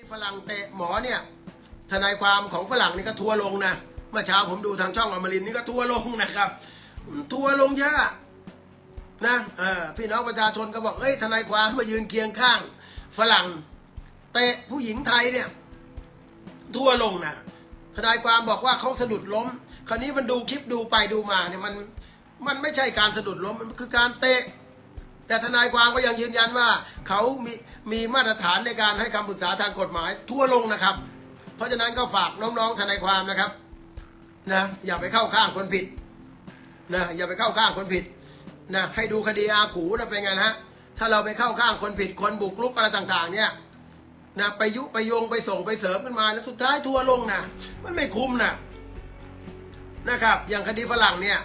นี้ฝรั่งเตะหมอเนี่ยทนายความของฝรั่งนี่ก็ทัวร์ลงนะเมื่อเช้าผมดูทางช่องอมรินนี่ก็ทัวร์ลงนะครับ ทัวร์ลงเยอะนะเออพี่น้องประชาชนก็บอกเอ้ยทนายความมายืนเคียงข้าง ฝรั่งเตะผู้หญิงไทยเนี่ย ทัวลงนะทนายความบอกว่าเขาสะดุดล้ม คราวนี้มันดูคลิปดูไปดูมาเนี่ยมันมันไม่ใช่การสะดุดล้มมันคือการเตะ แต่ทนายความก็ยังยืนยันว่าเขามี มีมาตรฐานในการให้คำปรึกษาทางกฎหมายทั่วลงนะครับ เพราะฉะนั้นก็ฝากน้องๆทนายความนะครับนะอย่าไปเข้าข้างคนผิดนะอย่าไปเข้าข้างคนผิดนะให้ดูคดีอาขูนะเป็นไงฮะถ้าเราไปเข้าข้างคนผิดคนบุกรุกอะไรต่างๆ เนี่ยนะไปยุไปโยงไปส่งไปเสริมกันมาแล้วสุดท้ายทัวลงนะมันไม่คุ้มนะนะครับ อย่างคดีฝรั่งเนี่ย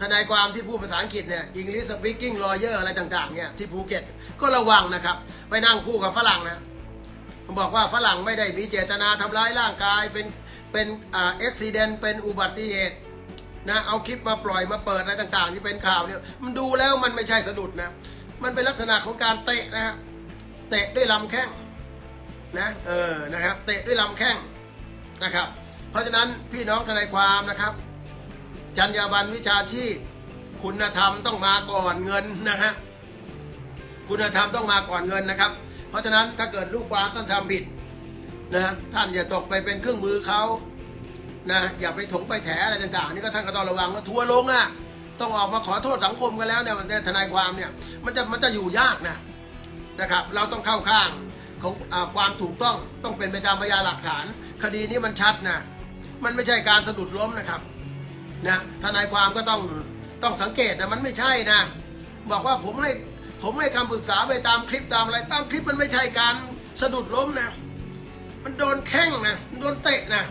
ทนายความที่พูดภาษาอังกฤษเนี่ย English speaking lawyer อะไรต่างๆเนี่ยที่ภูเก็ตก็ระวังนะครับ ไปนั่งคู่กับฝรั่งนะผมบอกว่าฝรั่งไม่ได้มีเจตนาทำร้ายร่างกายเป็นเป็นอ่าอุบิเหตุเป็นอุบัติเหตุนะเอาคลิปมาปล่อยมาเปิดอะไรต่างๆ ที่เป็นข่าวเนี่ยมันดูแล้วมันไม่ใช่สะดุดนะมันเป็นลักษณะของการเตะนะฮะเตะด้วยลำแข้งนะเออนะครับ เตะด้วยลำแข้งนะครับ เพราะฉะนั้นพี่น้องทนายความนะครับ จรรยาบรรณวิชาชีพ คุณธรรมต้องมาก่อนเงินนะฮะคุณธรรมต้องมาก่อนเงินนะครับ เพราะฉะนั้นถ้าเกิดลูกความท่านทำผิดนะท่านอย่าตกไปเป็นเครื่องมือเขานะอย่าไปถงไปแถอะไรต่างๆนี่ก็ท่านก็ต้องระวังว่าทัวร์ลงอะต้องออกมาขอโทษสังคมกันแล้วเนี่ยมันทนายความเนี่ยมันจะมันจะอยู่ยากนะนะครับ เราต้องเข้าข้างของอความถูกต้องต้องเป็นไปตามพยานหลักฐาน คดีนี้มันชัดนะมันไม่ใช่การสะดุดล้มนะครับ นะทนายความก็ต้องต้องสังเกตนะมันไม่ใช่นะ บอกว่าผมให้ผมให้คำปรึกษาไปตามคลิปตามอะไรตามคลิปมันไม่ใช่การสะดุดล้มนะ มันโดนแข้งนะมันโดนเตะนะ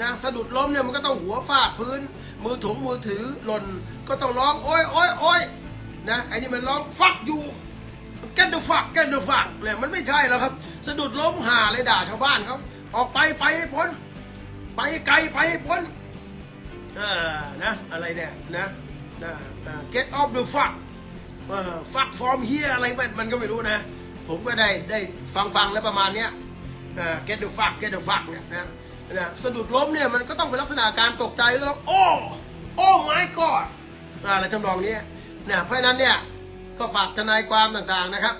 นะสะดุดล้มเนี่ยมันก็ต้องหัวฟาดพื้น มือถงมือถือหล่นก็ต้องร้องโอ้ยโอ้ยโอ้ยนะไอ้นี่มันร้องฟักอยู่แกนดูฟักแกนดูฟักเนี่ยมันไม่ใช่แล้วครับ สะดุดล้มห่าเลยด่าชาวบ้านเขาออกไปไปให้พ้น ไปไกลไปให้พ้น นะ อะไรเนี่ยนะนะเอ่อ get off the fuck เออ fuck from here อะไรมันมันก็ไม่รู้นะ ผมก็ได้ได้ฟังฟังแล้วประมาณเนี้ยเออ get the fuck get the fuck เนี่ยนะนะสะดุดล้มเนี่ยมันก็ต้องเป็นลักษณะการตกใจก็ต้องโอ้โอ้ my god อะไรทำนองนี้นะเพราะนั้นเนี่ยก็ฝากทนายความต่างๆนะครับ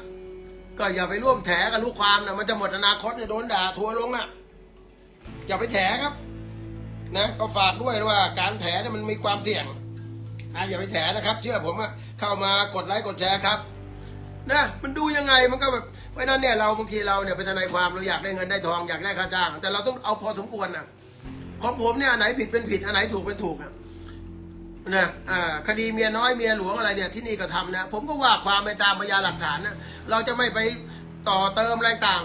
ก็อย่าไปร่วมแถกับลูกความนะมันจะหมดอนาคตจะโดนด่าทัวร์ลงอะอย่าไปแถครับ นะก็ฝากด้วยว่าการแถเนี่ยมันมีความเสี่ยงอะอย่าไปแถนะครับ เชื่อผมอะเข้ามากดไลค์กดแชร์ครับนะมันดูยังไงมันก็แบบเพราะนั้นเนี่ยเราบางทีเราเนี่ยเป็นทนายความเราอยากได้เงินได้ทองอยากได้ค่าจ้าง แต่เราต้องเอาพอสมควรนะของผมเนี่ยอันไหนผิดเป็นผิดอันไหนถูกเป็นถูกอะนะอ่าคดีเมียน้อยเมียหลวงอะไรเนี่ยที่นี่ก็ทำนะผมก็ว่าความไปตามพยานหลักฐานนะเราจะไม่ไปต่อเติมอะไรต่าง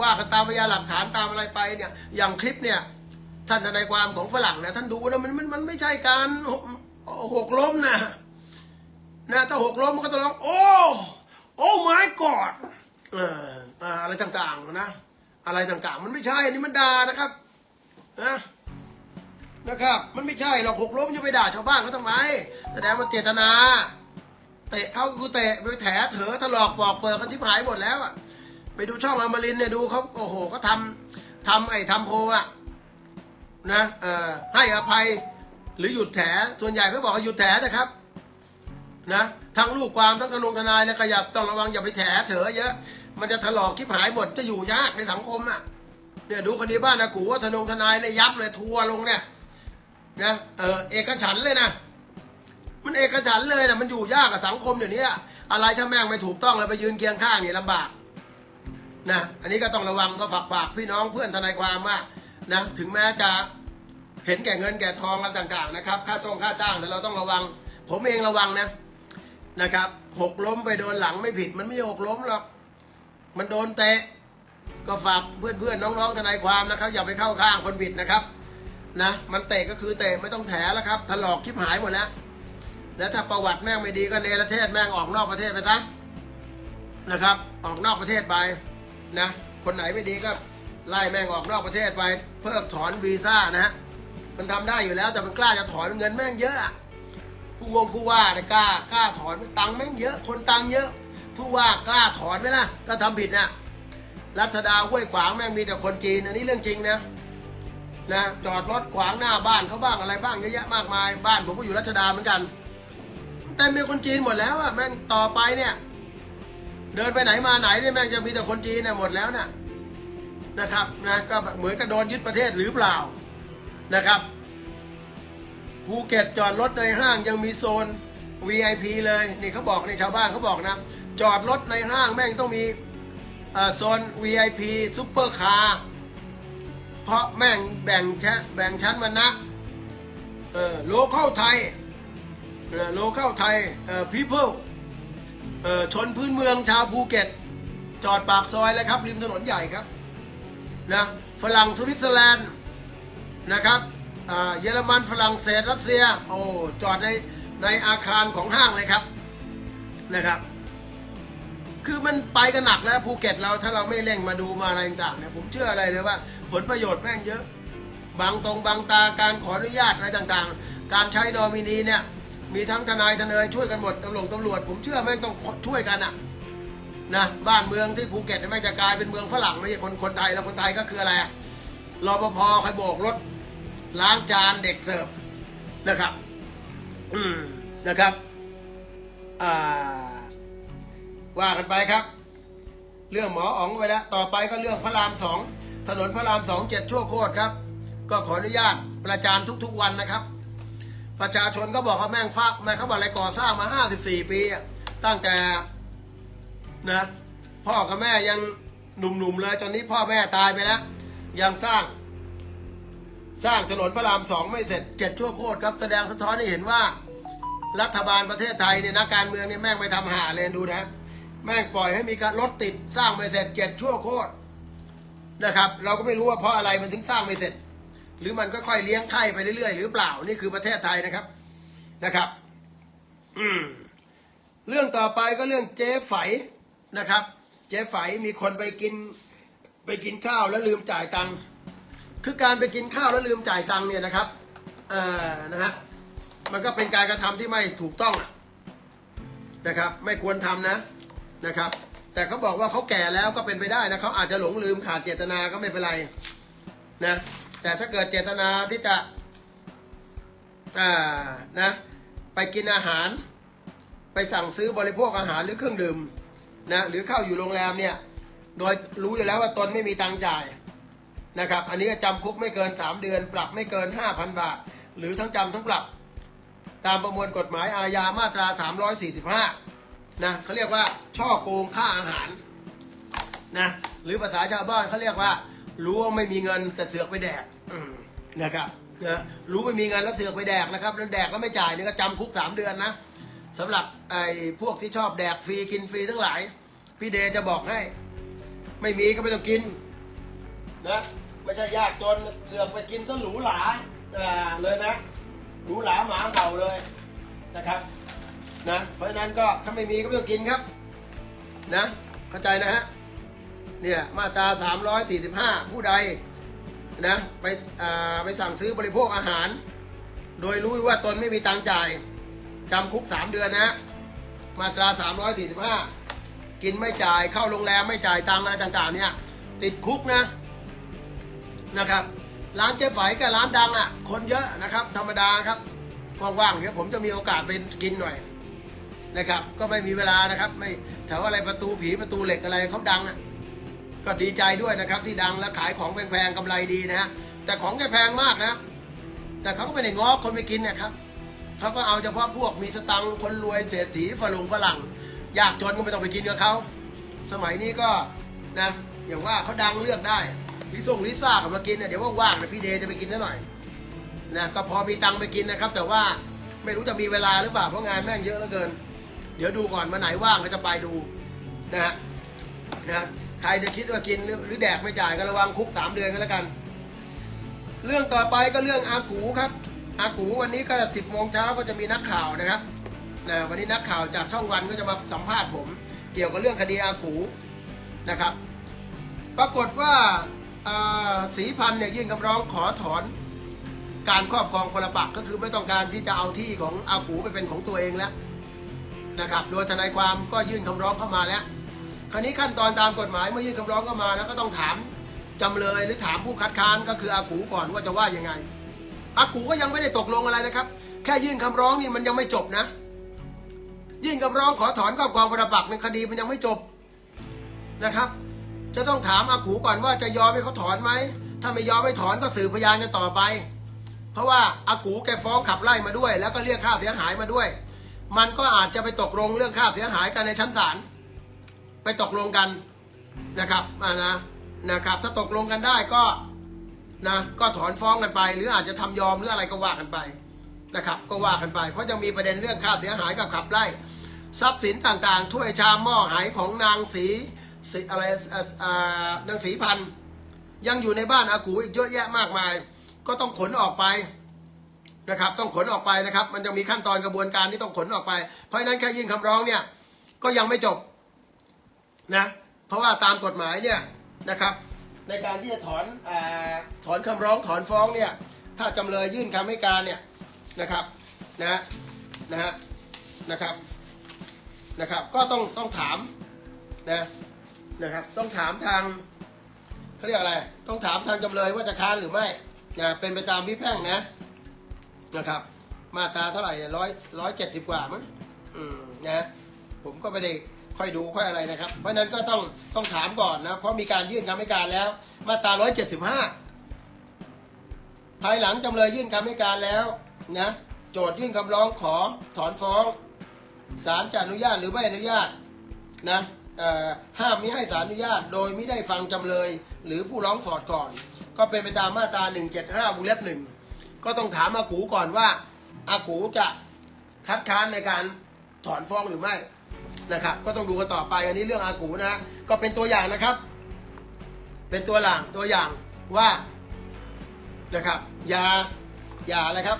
ว่ากันตามพยานหลักฐานตามอะไรไปเนี่ยอย่างคลิปเนี่ย ท่านทนายความของฝรั่งนะท่านดูนะมันมันมันไม่ใช่การหกล้มนะนะถ้าหกล้มมันก็ต้องร้องโอ้โอ้ my god เอออะไรต่างๆนะ อะไรต่างๆ มันไม่ใช่อันนี่มันด่านะครับนะนะครับ มันไม่ใช่หรอกหกล้มจะไปด่าชาวบ้านเขาทำไมแสดงว่าเจตนาเตะเขาคือเตะไปแถเถอถลอกปอกเปิดกันชิบหายหมดแล้วอะไปดูช่องอมรินเนี่ยดูเขาโอ้โหเขาทำทำไอ้ทำโพลอะ นะให้อภัยหรือหยุดแถส่วนใหญ่เขาบอกว่าหยุดแถนะครับนะทั้งลูกความทั้งทนงทนายเนี่ยขยับต้องระวังอย่าไปแถเถอะเยอะ มันจะถลอกคิบหายหมดจะอยู่ยากในสังคมอะเนี่ยดูคดีบ้านนะกูว่าทนงทนายเนี่ยยับเลยทัวลงเนี่ยนะเออเอกฉันเลยนะมันเอกฉันเลยนะมันอยู่ยากกับสังคมเดี๋ยวนี้อะอะไรถ้าแม่งไม่ถูกต้องแล้วไปยืนเคียงข้างนี่ลำบากนะอันนี้ก็ต้องระวังก็ฝากฝากพี่น้องเพื่อนทนายความว่านะถึงแม้จะ เห็นแก่เงินแก่ทองอะไรต่างๆนะครับ ค่าจ้องค่าจ้างแต่เราต้องระวัง ผมเองระวังนะนะครับหกล้มไปโดนหลังไม่ผิด มันไม่หกล้มหรอกมันโดนเตะก็ฝากเพื่อนๆน้องๆทนายความนะครับ อย่าไปเข้าข้างคนผิดนะครับนะมันเตะก็คือเตะไม่ต้องแถแล้วครับถลอกชิบหายหมดแล้วแล้วถ้าประวัติแม่งไม่ดีก็เนรเทศแม่งออกนอกประเทศไปซะนะครับ ออกนอกประเทศไปนะคนไหนไม่ดีก็ไล่แม่งออกนอกประเทศไป เพิกถอนวีซ่านะฮะ มันทำได้อยู่แล้ว แต่มันกล้าจะถอนเงินแม่งเยอะผู้วงผู้ว่าเนี่ยกล้ากล้าถอนตังค์แม่งเยอะ คนตังค์เยอะ ผู้ว่ากล้าถอนไหมล่ะถ้าทำผิดนะรัชดาห้วยขวางแม่งมีแต่คนจีนอันนี้เรื่องจริงนะนะจอดรถขวางหน้าบ้านเขาบ้างอะไรบ้างเยอะแยะมากมาย บ้านผมก็อยู่รัชดาเหมือนกันเต็มไปคนจีนหมดแล้วอะแม่งต่อไปเนี่ย เดินไปไหนมาไหนเนี่ยแม่งจะมีแต่คนจีนเนี่ยหมดแล้วน่ะนะครับนะก็เหมือนกับโดนยึดประเทศหรือเปล่า นะครับภูเก็ตจอดรถในห้างยังมีโซน VIP เลยนี่เขาบอกในชาวบ้านเขาบอกนะจอดรถในห้างแม่งต้องมีโซน VIP ซุปเปอร์คาร์เพราะแม่งแบ่งชแบ่งชั้นมันนะเออโลเข้าไทยเออโลเข้าไทยเออ people เออชนพื้นเมืองชาวภูเก็ต จอดปากซอยเลยครับ ริมถนนใหญ่ครับนะฝรั่งสวิตเซอร์แลนด์ นะครับเยอรมันฝรั่งเศสรัสเซีย โอ้จอดในในอาคารของห้างเลยครับนะครับ คือมันไปกันหนักแล้วภูเก็ตเราถ้าเราไม่เร่งมาดูมาอะไรต่างเนี่ยผมเชื่ออะไรเลยว่า ผลประโยชน์แม่งเยอะ บางตรงบางตาการขออนุญาตอะไรต่างๆ การใช้นอมินีเนี่ยมีทั้งทนายทนายช่วยกันหมดตำรวจตำรวจ ผมเชื่อแม่งต้องช่วยกันอะนะบ้านเมืองที่ภูเก็ตแม่งจะกลายเป็นเมืองฝรั่งไม่ใช่คนคนไทยแล้วคนไทยก็คืออะไรรอปภคอยโบกรถ ล้างจานเด็กเสิร์ฟนะครับ อืมนะครับอ่าว่ากันไปครับ เรื่องหมออ๋องไปแล้ว ต่อไปก็เรื่องพระรามสองถนนพระรามสองเจ็ดชั่วโคตรครับ ก็ขออนุญาตประจานทุกๆวันนะครับ ประชาชนก็บอกว่าแม่งฟ้าแม่งเขาบอกอะไรก่อสร้างมาห้าสิบสี่ปีตั้งแต่นะพ่อกับแม่ยังหนุ่มๆเลยตอนนี้พ่อแม่ตายไปแล้ว ยังสร้าง สร้างถนนพระรามสองไม่เสร็จเจ็ดชั่วโคตรครับแสดงสะท้อนให้เห็นว่า รัฐบาลประเทศไทยเนี่ยนักการเมืองเนี่ยแม่งไปทำหาเลยดูนะแม่งปล่อยให้มีการรถติดสร้างไม่เสร็จเจ็ดชั่วโคตรนะครับ เราก็ไม่รู้ว่าเพราะอะไรมันถึงสร้างไม่เสร็จ หรือมันก็ค่อยๆเลี้ยงไข่ไปเรื่อยๆหรือเปล่านี่คือประเทศไทยนะครับนะครับ อืมเรื่องต่อไปก็เรื่องเจ๊ไฝนะครับ เจ๊ไฝมีคนไปกินไปกินข้าวแล้วลืมจ่ายตังค์ คือการไปกินข้าวแล้วลืมจ่ายตังค์เนี่ยนะครับเอ่อนะฮะมันก็เป็นการกระทำที่ไม่ถูกต้องนะครับ ไม่ควรทำนะนะครับ แต่เขาบอกว่าเขาแก่แล้วก็เป็นไปได้นะเขาอาจจะหลงลืมขาดเจตนาก็ไม่เป็นไรนะแต่ถ้าเกิดเจตนาที่จะอ่านะไปกินอาหาร ไปสั่งซื้อบริโภคอาหารหรือเครื่องดื่มนะหรือเข้าอยู่โรงแรมเนี่ยโดยรู้อยู่แล้วว่าตนไม่มีตังค์จ่าย นะครับ อันนี้ก็จำคุกไม่เกิน 3 เดือน ปรับไม่เกิน 5,000 บาท หรือทั้งจำทั้งปรับ ตามประมวลกฎหมายอาญามาตรา 345 นะเขาเรียกว่าช่อโกงค่าอาหารนะหรือภาษาชาวบ้านเขาเรียกว่า รู้ว่าไม่มีเงินแต่เสือกไปแดกนะครับนะรู้ไม่มีเงินแล้วเสือกไปแดกนะครับแล้วแดกแล้วไม่จ่ายนี่ก็จำคุก 3 เดือนนะสำหรับไอ้พวกที่ชอบแดกฟรีกินฟรีทั้งหลาย พี่เดจะบอกให้ ไม่มีก็ไม่ต้องกินนะ ไม่ใช่ยากจนเสือกไปกินซะหรูหราอ่าเลยนะหรูหราหมาเห่าเลยนะครับนะเพราะฉะนั้นก็ถ้าไม่มีก็ไม่ต้องกินครับนะเข้าใจนะฮะเนี่ยมาตรา 345 ผู้ใดนะไปไปสั่งซื้อบริโภคอาหาร โดยรู้ว่าตนไม่มีตังจ่ายจำคุก 3 เดือนนะมาตรา 345 กินไม่จ่ายเข้าโรงแรมไม่จ่ายตังอะไรต่างๆเนี่ยติดคุกนะ นะครับ ร้านเจ๊ไฝกับร้านดังอะ คนเยอะนะครับ ธรรมดาครับว่างๆเดี๋ยวผมจะมีโอกาสไปกินหน่อยนะครับ ก็ไม่มีเวลานะครับ ไม่แถวอะไรประตูผีประตูเหล็กอะไรเขาดังอะก็ดีใจด้วยนะครับ ที่ดังและขายของแพงๆกำไรดีนะฮะแต่ของแกแพงมากนะ แต่เขาก็ไม่ได้ง้อคนไปกินนะครับเขาก็เอาเฉพาะพวกมีสตังค์คนรวยเศรษฐีฝรั่งฝรั่งยากจนก็ไม่ต้องไปกินกับเขาสมัยนี้ก็นะอย่างว่าเขาดังเลือกได้ ลิซ่งลิซ่ากับมากินเนี่ยเดี๋ยวว่างๆนะพี่เดจะไปกินซะหน่อยนะก็พอมีตังค์ไปกินนะครับ แต่ว่าไม่รู้จะมีเวลาหรือเปล่าเพราะงานแม่งเยอะเหลือเกิน เดี๋ยวดูก่อนมาไหนว่างก็จะไปดูนะฮะนะใครจะคิดว่ากินหรือแดกไม่จ่ายก็ระวังคุกสามเดือนกันแล้วกัน เรื่องต่อไปก็เรื่องอากูครับ อากูวันนี้ก็สิบโมงเช้าก็จะมีนักข่าวนะครับนะวันนี้นักข่าวจากช่องวันก็จะมาสัมภาษณ์ผม เกี่ยวกับเรื่องคดีอากูนะครับ ปรากฏว่า อ่าศรีพันเนี่ยยื่นคำร้องขอถอนการครอบครองพลปักก็คือไม่ต้องการที่จะเอาที่ของอากูไปเป็นของตัวเองแล้วนะครับ โดยทนายความก็ยื่นคำร้องเข้ามาแล้ว คราวนี้ขั้นตอนตามกฎหมายเมื่อยื่นคำร้องเข้ามาแล้วก็ต้องถามจำเลยหรือถามผู้คัดค้านก็คืออากูก่อนว่าจะว่ายังไง อากูก็ยังไม่ได้ตกลงอะไรนะครับ แค่ยื่นคำร้องนี่มันยังไม่จบนะ ยื่นคำร้องขอถอนครอบครองปรปักในคดีมันยังไม่จบนะครับ จะต้องถามอากูก่อนว่าจะยอมให้เขาถอนไหม ถ้าไม่ยอมให้ถอนก็สืบพยานกันต่อไป เพราะว่าอากูแกฟ้องขับไล่มาด้วย แล้วก็เรียกค่าเสียหายมาด้วย มันก็อาจจะไปตกลงเรื่องค่าเสียหายกันในชั้นศาล ไปตกลงกันนะครับอ่านะนะครับ ถ้าตกลงกันได้ก็นะก็ถอนฟ้องกันไป หรืออาจจะทำยอมหรืออะไรก็ว่ากันไปนะครับก็ว่ากันไป เพราะยังมีประเด็นเรื่องค่าเสียหายกับขับไล่ ทรัพย์สินต่างๆ ถ้วยชามหม้อหายของนางสี สีอะไรอ่านางสีพันธ์ยังอยู่ในบ้านอากูอีกเยอะแยะมากมาย ก็ต้องขนออกไปนะครับ ต้องขนออกไปนะครับ มันจะมีขั้นตอนกระบวนการที่ต้องขนออกไป เพราะฉะนั้นแค่ยื่นคำร้องเนี่ยก็ยังไม่จบนะเพราะว่าตามกฎหมายเนี่ยนะครับ ในการที่จะถอนอาถอนคำร้องถอนฟ้องเนี่ยถ้าจำเลยยื่นคำให้การเนี่ยนะครับนะนะฮะนะครับนะครับ ก็ต้องต้องถามนะ นะครับ ต้องถามทางเขาเรียกอะไร ต้องถามทางจำเลยว่าจะค้านหรือไม่นะเป็นไปตามวิแพ่งนะนะครับ มาตราเท่าไหร่ร้อยร้อยเจ็ดสิบกว่ามั้งอืมนะผมก็ไม่ได้ค่อยดูค่อยอะไรนะครับ เพราะนั้นก็ต้องต้องถามก่อนนะ เพราะมีการยื่นคำให้การแล้ว มาตราร้อยเจ็ดสิบห้าภายหลังจำเลยยื่นคำให้การแล้วนะโจทยื่นคำร้องขอถอนฟ้องศาลจะอนุญาตหรือไม่อนุญาตนะ ห้ามมิให้ศาลอนุญาต โดยไม่ได้ฟังจำเลย หรือผู้ร้องสอดก่อน ก็เป็นไปตามมาตรา 175วงเล็บหนึ่งก็ต้องถามอากูก่อนว่าอากูจะคัดค้านในการถอนฟ้องหรือไม่นะครับ ก็ต้องดูกันต่อไปอันนี้เรื่องอากูนะก็เป็นตัวอย่างนะครับ เป็นตัวอย่างตัวอย่างว่านะครับอย่าอย่าอะไรครับ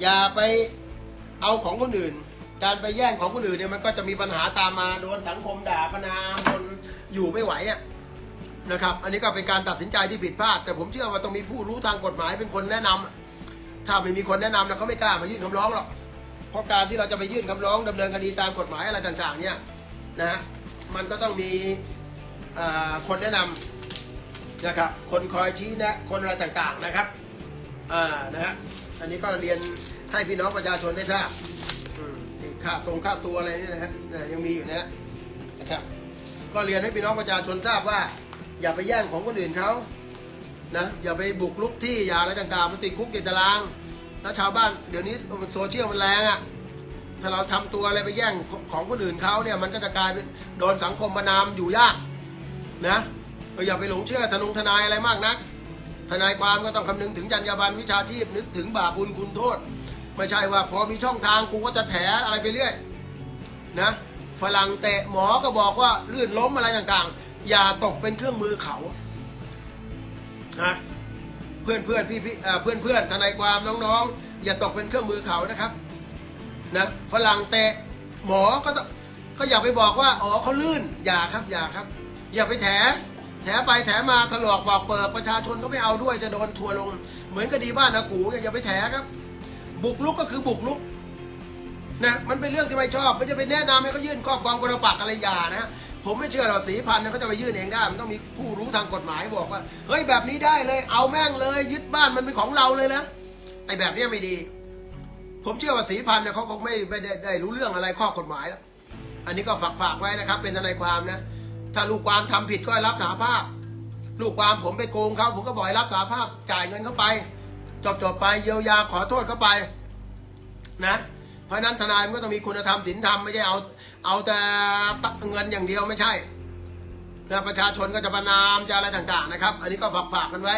อย่าไปเอาของคนอื่น การไปแย่งของคนอื่นเนี่ยมันก็จะมีปัญหาตามมาโดนสังคมด่าประนามจนอยู่ไม่ไหวอะนะครับ อันนี้ก็เป็นการตัดสินใจที่ผิดพลาด แต่ผมเชื่อว่าต้องมีผู้รู้ทางกฎหมายเป็นคนแนะนำถ้าไม่มีคนแนะนำนะเขาไม่กล้ามายื่นคำร้องหรอกเพราะการที่เราจะไปยื่นคำร้องดำเนินคดีตามกฎหมายอะไรต่างๆ เนี่ยนะฮะมันก็ต้องมีคนแนะนำนะครับ คนคอยชี้แนะคนอะไรต่างๆนะครับอ่านะฮะอันนี้ก็เรียนให้พี่น้องประชาชนได้ทราบ ค่าตรงค่าตัวอะไรนี่นะฮะยังมีอยู่นะนะครับ ก็เรียนให้พี่น้องประชาชนทราบว่า อย่าไปแย่งของคนอื่นเขานะอย่าไปบุกลุกที่อย่าอะไรต่างๆมันติดคุกติดตาราง แล้วชาวบ้านเดี๋ยวนี้โซเชียลมันแรงอะ่ะถ้าเราทำตัวอะไรไปแย่งของคนอื่นเขาเนี่ยมันก็จะกลายเป็นโดนสังคมประนามอยู่ยากนะอย่าไปหลงเชื่อทนงทนายอะไรมากนัก ทนายความก็ต้องคำนึงถึงจรรยาบรรณวิชาชีพนึกถึงบาปบุญคุณโทษ ไม่ใช่ว่าพอมีช่องทางกูก็จะแถอะไรไปเรื่อยนะฝรั่งเตะหมอก็บอกว่าลื่นล้มอะไรต่างๆ อย่าตกเป็นเครื่องมือเขานะเพื่อนเพื่อนพี่พี่เพื่อนเพื่อนทนายความน้องๆ อย่าตกเป็นเครื่องมือเขานะครับนะฝรั่งเตะหมอก็ต้องก็อย่าไปบอกว่าอ๋อเขาลื่นอย่าครับอย่าครับ อย่าไปแถแถไปแถมาถลอกปอกเปิดประชาชนก็ไม่เอาด้วยจะโดนทัวร์ลง เหมือนคดีบ้านอากูอย่าไปแถครับ บุกลุกก็คือบุกลุกนะมันเป็นเรื่องที่ไม่ชอบไม่จะไปแนะนำให้เขายื่นครอบครองปรปักอะไรอย่านะผมไม่เชื่อหรอกสีพันธ์เนี่ยเขาจะไปยื่นเองได้ มันต้องมีผู้รู้ทางกฎหมายบอกว่า เฮ้ยแบบนี้ได้เลย เอาแม่งเลย ยึดบ้านมันเป็นของเราเลยนะไอ้แบบนี้ไม่ดี ผมเชื่อว่าสีพันธ์เนี่ยเขาคงไม่ไม่ได้ได้รู้เรื่องอะไรข้อกฎหมายแล้วอันนี้ก็ฝากฝากไว้นะครับ เป็นทนายความนะ ถ้าลูกความทำผิดก็รับสาภาพ ลูกความผมไปโกงเขาผมก็บอกให้รับสาภาพจ่ายเงินเขาไป จบจบๆไปเยียวยาขอโทษเขาไปนะเพราะนั้นทนายมันก็ต้องมีคุณธรรมศีลธรรมไม่ใช่เอาเอาแต่เงินอย่างเดียวไม่ใช่นะประชาชนก็จะประนามจะอะไรต่างๆนะครับ อันนี้ก็ฝากฝากๆกันไว้